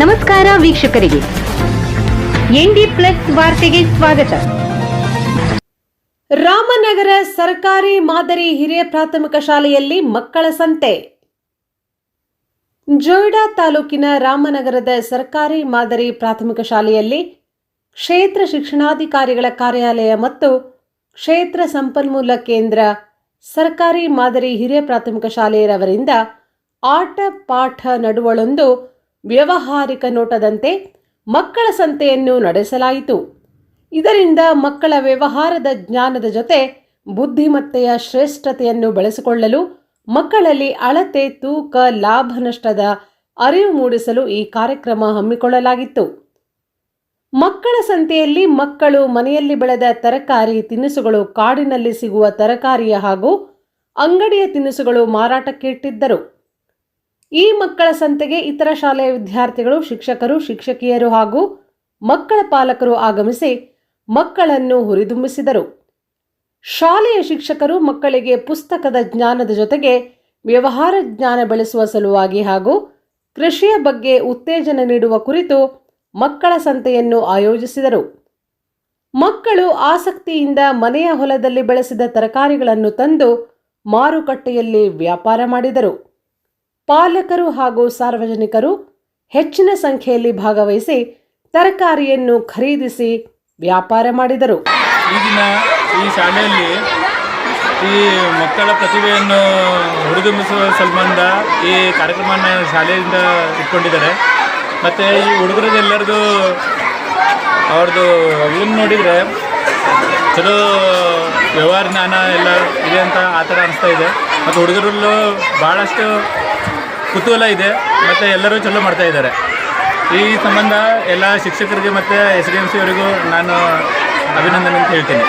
ನಮಸ್ಕಾರ ವೀಕ್ಷಕರಿಗೆ. ND plus ವಾರ್ತೆಗೆ ಸ್ವಾಗತ. ರಾಮನಗರ ಸರ್ಕಾರಿ ಮಾದರಿ ಹಿರಿಯ ಪ್ರಾಥಮಿಕ ಶಾಲೆಯಲ್ಲಿ ಮಕ್ಕಳ ಸಂತೆ. ಜೊಯ್ಡಾ ತಾಲೂಕಿನ ರಾಮನಗರದ ಸರ್ಕಾರಿ ಮಾದರಿ ಪ್ರಾಥಮಿಕ ಶಾಲೆಯಲ್ಲಿ ಕ್ಷೇತ್ರ ಶಿಕ್ಷಣಾಧಿಕಾರಿಗಳ ಕಾರ್ಯಾಲಯ ಮತ್ತು ಕ್ಷೇತ್ರ ಸಂಪನ್ಮೂಲ ಕೇಂದ್ರ ಸರ್ಕಾರಿ ಮಾದರಿ ಹಿರಿಯ ಪ್ರಾಥಮಿಕ ಶಾಲೆಯರವರಿಂದ ಆಟ ಪಾಠ ನಡುವಳೊಂದು ವ್ಯವಹಾರಿಕ ನೋಟದಂತೆ ಮಕ್ಕಳ ಸಂತೆಯನ್ನು ನಡೆಸಲಾಯಿತು. ಇದರಿಂದ ಮಕ್ಕಳ ವ್ಯವಹಾರದ ಜ್ಞಾನದ ಜೊತೆ ಬುದ್ಧಿಮತ್ತೆಯ ಶ್ರೇಷ್ಠತೆಯನ್ನು ಬೆಳೆಸಿಕೊಳ್ಳಲು ಮಕ್ಕಳಲ್ಲಿ ಅಳತೆ, ತೂಕ, ಲಾಭ, ನಷ್ಟದ ಅರಿವು ಮೂಡಿಸಲು ಈ ಕಾರ್ಯಕ್ರಮ ಹಮ್ಮಿಕೊಳ್ಳಲಾಗಿತ್ತು. ಮಕ್ಕಳ ಸಂತೆಯಲ್ಲಿ ಮಕ್ಕಳು ಮನೆಯಲ್ಲಿ ಬೆಳೆದ ತರಕಾರಿ ತಿನಿಸುಗಳು ಕಾಡಿನಲ್ಲಿ ಸಿಗುವ ತರಕಾರಿಯ ಹಾಗೂ ಅಂಗಡಿಯ ತಿನಿಸುಗಳು ಮಾರಾಟಕ್ಕೆ ಇಟ್ಟಿದ್ದರು ಈ ಮಕ್ಕಳ ಸಂತೆಗೆ ಇತರ ಶಾಲೆಯ ವಿದ್ಯಾರ್ಥಿಗಳು, ಶಿಕ್ಷಕರು, ಶಿಕ್ಷಕಿಯರು ಹಾಗೂ ಮಕ್ಕಳ ಪಾಲಕರು ಆಗಮಿಸಿ ಮಕ್ಕಳನ್ನು ಹುರಿದುಂಬಿಸಿದರು. ಶಾಲೆಯ ಶಿಕ್ಷಕರು ಮಕ್ಕಳಿಗೆ ಪುಸ್ತಕದ ಜ್ಞಾನದ ಜೊತೆಗೆ ವ್ಯವಹಾರ ಜ್ಞಾನ ಬೆಳೆಸುವ ಸಲುವಾಗಿ ಹಾಗೂ ಕೃಷಿಯ ಬಗ್ಗೆ ಉತ್ತೇಜನ ನೀಡುವ ಕುರಿತು ಮಕ್ಕಳ ಸಂತೆಯನ್ನು ಆಯೋಜಿಸಿದರು. ಮಕ್ಕಳು ಆಸಕ್ತಿಯಿಂದ ಮನೆಯ ಹೊಲದಲ್ಲಿ ಬೆಳೆಸಿದ ತರಕಾರಿಗಳನ್ನು ತಂದು ಮಾರುಕಟ್ಟೆಯಲ್ಲಿ ವ್ಯಾಪಾರ ಮಾಡಿದರು. ಪಾಲಕರು ಹಾಗೂ ಸಾರ್ವಜನಿಕರು ಹೆಚ್ಚಿನ ಸಂಖ್ಯೆಯಲ್ಲಿ ಭಾಗವಹಿಸಿ ತರಕಾರಿಯನ್ನು ಖರೀದಿಸಿ ವ್ಯಾಪಾರ ಮಾಡಿದರು. ಈಗಿನ ಈ ಶಾಲೆಯಲ್ಲಿ ಈ ಮಕ್ಕಳ ಪ್ರತಿಭೆಯನ್ನು ಹುರಿದುಂಬಿಸುವ ಸಂಬಂಧ ಈ ಕಾರ್ಯಕ್ರಮನ ಶಾಲೆಯಿಂದ ಇಟ್ಕೊಂಡಿದ್ದಾರೆ. ಮತ್ತು ಈ ಹುಡುಗರದೆಲ್ಲರದು ಅವ್ರದ್ದು ಇದನ್ನು ನೋಡಿದರೆ ಚಲೋ ವ್ಯವಹಾರ ಜ್ಞಾನ ಎಲ್ಲ ಇದೆ ಅಂತ ಆ ಥರ ಅನಿಸ್ತಾ ಇದೆ. ಮತ್ತು ಹುಡುಗರಲ್ಲೂ ಭಾಳಷ್ಟು ಕುತೂಹಲ ಇದೆ, ಮತ್ತು ಎಲ್ಲರೂ ಚಲೋ ಮಾಡ್ತಾ ಇದ್ದಾರೆ. ಈ ಸಂಬಂಧ ಎಲ್ಲ ಶಿಕ್ಷಕರಿಗೆ ಮತ್ತು ಎಸ್ ಡಿ ಎಂ ಸಿ ನಾನು ಅಭಿನಂದನೆ ಅಂತ ಹೇಳ್ತೀನಿ.